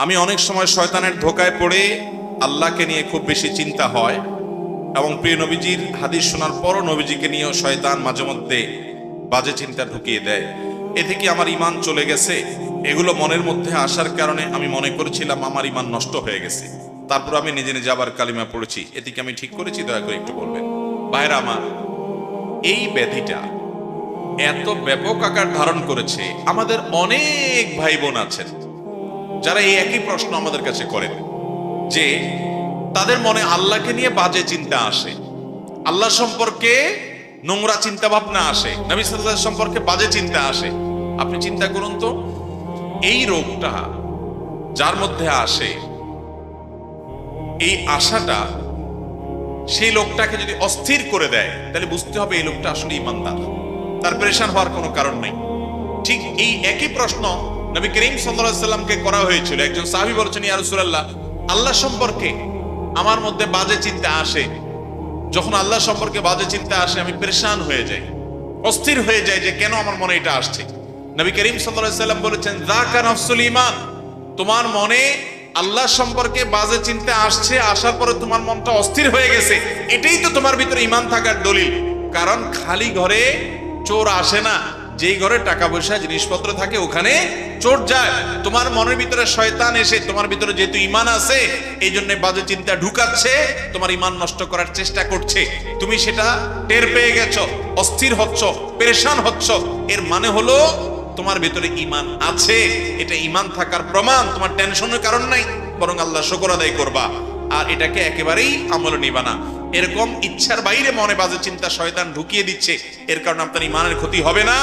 আমি অনেক সময় শয়তানের ধোকায় পড়ে আল্লাহকে নিয়ে খুব বেশি চিন্তা হয় এবং প্রিয় নবীজির হাদিস শোনার পরও নবীজিকে নিয়েও শয়তান মাঝে মধ্যে বাজে চিন্তা ঢুকিয়ে দেয়। এ থেকে আমার ইমান চলে গেছে। এগুলো মনের মধ্যে আসার কারণে আমি মনে করেছিলাম আমার ইমান নষ্ট হয়ে গেছে। তারপর আমি নিজে নিজে আবার কালিমা পড়েছি। এদিকে আমি ঠিক করেছি? দয়া করে একটু বলবেন। ভাইরা আমার, এই ব্যাধিটা এত ব্যাপক আকার ধারণ করেছে। আমাদের অনেক ভাই বোন আছেন। যারা এই একই প্রশ্ন আমাদের কাছে করেন, যে তাদের মনে আল্লাহকে নিয়ে বাজে চিন্তা আসে, আল্লাহ সম্পর্কে নোংরা চিন্তা ভাবনা আসে, নবী সম্পর্কে বাজে চিন্তা আসে। আপনি চিন্তা করুন তো, এই রোগটা যার মধ্যে আসে, এই আশাটা সেই লোকটাকে যদি অস্থির করে দেয়, তাহলে বুঝতে হবে এই লোকটা আসলে ইমানদার। তার পরেশান হওয়ার কোনো কারণ নেই। ঠিক এই একই প্রশ্ন নবী করিম সাল্লাল্লাহু করা হয়েছিল। একজন সাহাবী বলছেন, ইয়া রাসূলুল্লাহ, আল্লাহ সম্পর্কে আমার মধ্যে বাজে চিন্তা আসে। যখন আল্লাহ সম্পর্কে বাজে চিন্তা আসে, আমি পরেশান হয়ে যাই, অস্থির হয়ে যাই যে কেন আমার মনে এটা আসছে? নবী করিম সাল্লাল্লাহু বলেছেন, যাকা নাফসুল ঈমান, তোমার মনে আল্লাহ সম্পর্কে বাজে চিন্তা আসছে, আসার পরে তোমার মনটা অস্থির হয়ে গেছে। এটাই তো তোমার ভিতরে ইমান থাকার দলিল। কারণ খালি ঘরে চোর আসে না। যেই ঘরে টাকা পয়সা, জিনিসপত্র থাকে, ওখানে চোর যায়। তোমার মনের ভিতরে শয়তান এসে, তোমার ভিতরে যেহেতু ইমান আছে এই জন্য বাজে চিন্তা ঢুকাচ্ছে, তোমার ইমান নষ্ট করার চেষ্টা করছে। তুমি সেটা টের পেয়ে গেছো, অস্থির হচ্ছ, পেরেশান হচ্ছ। এর মানে হলো, তোমার ভিতরে ইমান আছে, এটা ইমান থাকার প্রমাণ, তোমার টেনশনের কারণ নাই, বরং আল্লাহ শুকর আদায় করবা। আর এটাকে একেবারেই আমল নিবা না। এরকম ইচ্ছার বাইরে মনে বাজে চিন্তা শয়তান ঢুকিয়ে দিচ্ছে। এর কারণে আপনার ইমানের ক্ষতি হবে না,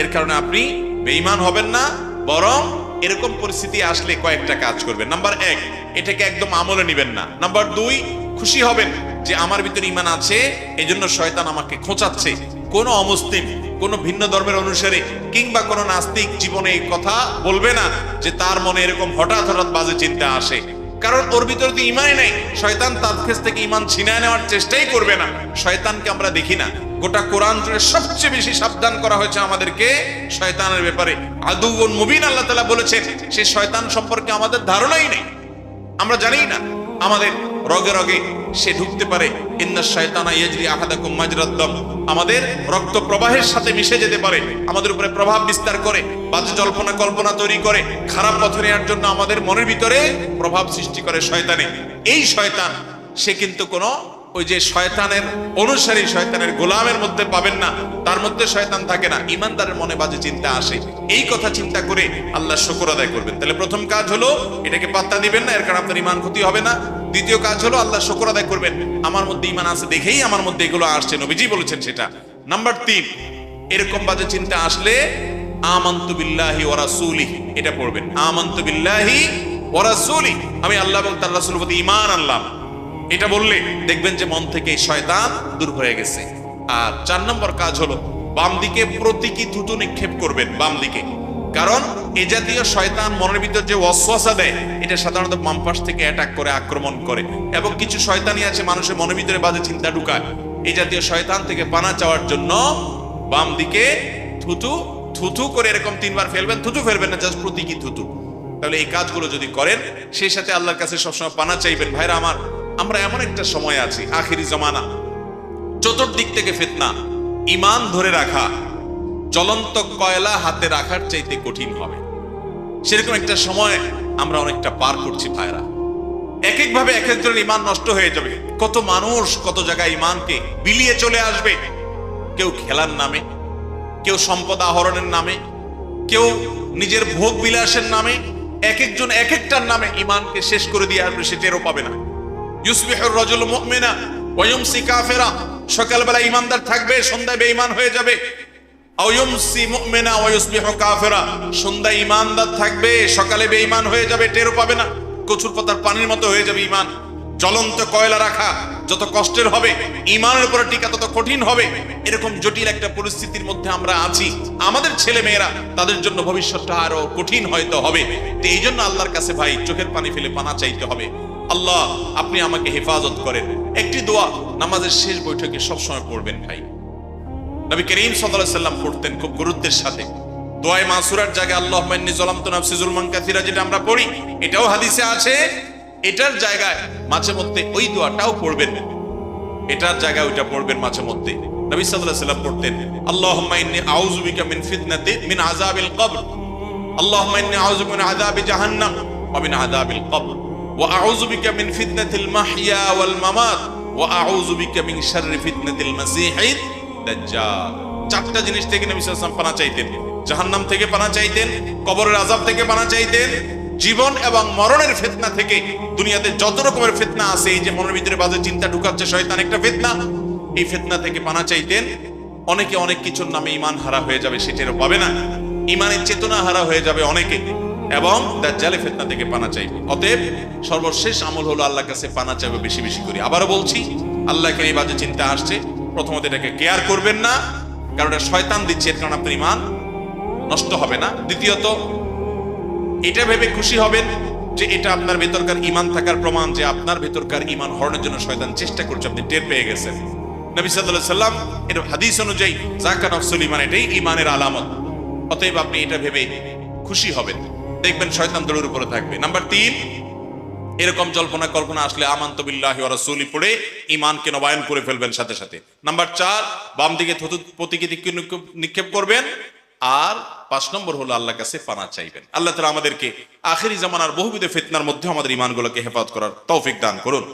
এর কারণে আপনি বেঈমান হবেন না, বরং এরকম পরিস্থিতি আসলে কয়েকটা কাজ করবেন। নাম্বার এক, এটাকে একদম আমলে নিবেন না। নাম্বার দুই, খুশি হবেন যে আমার ভিতরে ইমান আছে এই জন্য শয়তান আমাকে খোঁচাচ্ছে। কোন অমুসলিম, কোন ভিন্ন ধর্মের অনুসারে কিংবা কোন নাস্তিক জীবনে এই কথা বলবে না যে তার মনে এরকম হঠাৎ হঠাৎ বাজে চিন্তা আসে। কারণ ওর ভিতরে তো ইমানই নেই। শয়তান তার কাছ থেকে ইমান ছিনায় নেওয়ার চেষ্টাই করবে না। শয়তানকে আমরা দেখি না। গোটা কোরআন জুড়ে সবচেয়ে বেশি সাবধান করা হয়েছে আমাদেরকে শয়তানের ব্যাপারে। আদু মুবিন আল্লাহ তালা বলেছেন, সে শয়তান সম্পর্কে আমাদের ধারণাই নেই। আমরা জানি না। আমাদের রগে রগে সে ঢুকতে পারে। ইন্না শয়তানা ইয়াজরি আহাদাকুম মাজরাদ্দম আমাদের রক্ত প্রবাহের সাথে মিশে যেতে পারে। আমাদের উপরে প্রভাব বিস্তার করে, বাজে জল্পনা কল্পনা তৈরি করে, খারাপ পথে নেওয়ার জন্য আমাদের মনের ভিতরে প্রভাব সৃষ্টি করে শয়তানে। এই শয়তান, সে কিন্তু কোনো ওই যে শয়তানের অনুসারী শয়তানের গোলামের মধ্যে পাবেন না, তার মধ্যে শয়তান থাকে না। ইমানদারের মনে বাজে চিন্তা আসে। এই কথা চিন্তা করে আল্লাহ শুকর আদায় করবেন। তাহলে প্রথম কাজ হলো, এটাকে পাত্তা দিবেন না, এর কারণে আপনার ইমান ক্ষতি হবে না। দ্বিতীয় কাজ হলো, আল্লাহ শুকর আদায় করবেন। আমার মধ্যে ইমান আছে দেখেই আমার মধ্যে এগুলো আসছে, নবীজি বলেছেন সেটা। নাম্বার তিন, এরকম বাজে চিন্তা আসলে আমন্তু বিল্লাহি ওয়া রাসূলিহি, এটা পড়বেন। আমন্তু বিল্লাহি ওয়া রাসূলি আমি আল্লাহ এবং তার রাসূলের প্রতি ঈমান আনলাম। এটা বললে দেখবেন যে মন থেকে শয়তান দূর হয়ে গেছে। আর চার নম্বর কাজ হলো, বাম দিকে প্রতীকী থুতু নিক্ষেপ করবেন, বাম দিকে। কারণ এ জাতীয় শয়তান মনের ভিতর যে অশ্বাসা দেয়, এটা সাধারণত বাম পাশ থেকে অ্যাটাক করে, আক্রমণ করে। এবং কিছু শয়তানি আছে, মানুষের মনের ভিতরে বাজে চিন্তা ঢুকায়। এই জাতীয় শয়তান থেকে পানা চাওয়ার জন্য বাম দিকে থুতু থুতু করে এরকম তিনবার ফেলবেন, থুতু ফেলবেন না জাস্ট প্রতীকী থুতু। তাহলে এই কাজগুলো যদি করেন, সেই সাথে আল্লাহর কাছে সবসময় পানা চাইবেন, ভাইরা আমার আমরা এমন একটা সময় আছি, আখিরি জমানা, চতুর্দিক থেকে ফিতনা ইমান ধরে রাখা, জ্বলন্ত কয়লা হাতে রাখার চাইতে কঠিন হবে। সেরকম একটা সময় আমরা অনেকটা পার করছি ভাইরা এক এক ভাবে এক একজনের ইমান নষ্ট হয়ে যাবে। কত মানুষ কত জায়গায় ইমানকে বিলিয়ে চলে আসবে। কেউ খেলার নামে, কেউ সম্পদ আহরণের নামে, কেউ নিজের ভোগ বিলাসের নামে এক একজন এক একটার নামে ইমানকে শেষ করে দিয়ে আসবে, সে টেরও পাবে না। ইউসবিহুর রাজুল মুমিনা ওয়া ইউমসি কাফিরা। সকালবেলা ইমানদার থাকবে, সন্ধ্যায় বেঈমান হয়ে যাবে। থাকবে, সকালে বেঈমান হয়ে যাবে, টেরও পাবে না। পানির মতো হয়ে যাবে জ্বলন্ত কয়লা রাখা, যত কষ্টের হবে ইমানের উপরে টিকা তত কঠিন হবে। এরকম জটিল একটা পরিস্থিতির মধ্যে আমরা আছি। আমাদের ছেলে মেয়েরা তাদের জন্য ভবিষ্যৎটা আরও কঠিন হয়তো হবে। এই জন্য আল্লাহর কাছে ভাই, চোখের পানি ফেলে পানা চাইতে হবে। আল্লাহ, আপনি আমাকে হেফাজত করেন। একটি দোয়া নামাজের শেষ বৈঠকে সবসময় পড়বেন ভাই। নবী করিম সাল্লাম পড়তেন খুব গুরুত্বের সাথে। দোয়াই মাসুরার জায়গায়, আল্লাহ মান্নি জলাম তো নাফসি কাসিরা যেটা আমরা পড়ি, এটাও হাদিসে আছে। এটার জায়গায় মাঝে মধ্যে ওই দোয়াটাও পড়বেন। এটার জায়গায় ওইটা পড়বেন মাঝে মধ্যে। নবী সাল্লাম পড়তেন, আল্লাহুম্মা ইন্নী আউযু বিকা মিন ফিতনাতি মিন আযাবিল কবর। আল্লাহুম্মা ইন্নী আউযু মিন আযাবি জাহান্নাম। ওয়া মিন আযাবিল কবর। মিন ফিতনাতিল মাহইয়া ওয়াল মামাত ওয়া আউযু বিকা মিন শাররি ফিতনাতিল মাসীহিদ দাজ্জাল চারটা জিনিস থেকে নবী ওয়াসাল্লাম পানা চাইতেন। জাহান্নাম থেকে পানা চাইতেন, কবরের আযাব থেকে পানা চাইতেন, জীবন এবং মরণের ফিতনা থেকে দুনিয়াতে যত রকমের ফিতনা আছে, এই যে মনের ভিতরে বাজে চিন্তা ঢুকাচ্ছে, শয়তান একটা ফিতনা, এই ফিতনা থেকে পানা চাইতেন। অনেকে অনেক কিছুর নামে ইমান হারা হয়ে যাবে, সেটারও পাবে না। ইমানের চেতনা হারা হয়ে যাবে অনেকে। এবং দাজ্জালে ফিতনা থেকে পানা চাইবে। অতএব সর্বশেষ আমল হলো আল্লাহর কাছে পানা চাইবে বেশি বেশি করে। আবারও বলছি আল্লাহকে এই বাজে চিন্তা আসছে। প্রথমত এটাকে কেয়ার করবেন না, কারণ এটা শয়তান দিচ্ছে, এর কারণে আপনার ইমান নষ্ট হবে না। দ্বিতীয়ত, এটা ভেবে খুশি হবেন যে এটা আপনার ভেতরকার ইমান থাকার প্রমাণ, যে আপনার ভেতরকার ইমান হরণের জন্য শয়তান চেষ্টা করছে, আপনি টের পেয়ে গেছেন। নবী সাল্লাল্লাহু সাল্লাম এর হাদিস অনুযায়ী জাকা নফসুল ইমান এটাই ইমানের আলামত। অতএব আপনি এটা ভেবে খুশি হবেন। দেখবেন শয়তান দড়ির উপরে থাকবে। নাম্বার তিন, এরকম জল্পনা কল্পনা আসলে আমান্ত বিল্লাহ রাসূলি পড়ে ইমানকে নবায়ন করে ফেলবেন সাথে সাথে। নাম্বার চার, বাম দিকে প্রতীকে দিকে নিক্ষেপ করবেন। আর পাঁচ নম্বর হলো আল্লাহ কাছে পানা চাইবেন। আল্লাহ তালা আমাদেরকে আখেরি জামানার বহুবিধ ফিতনার মধ্যে আমাদের ইমানগুলোকে হেফাজত করার তৌফিক দান করুন।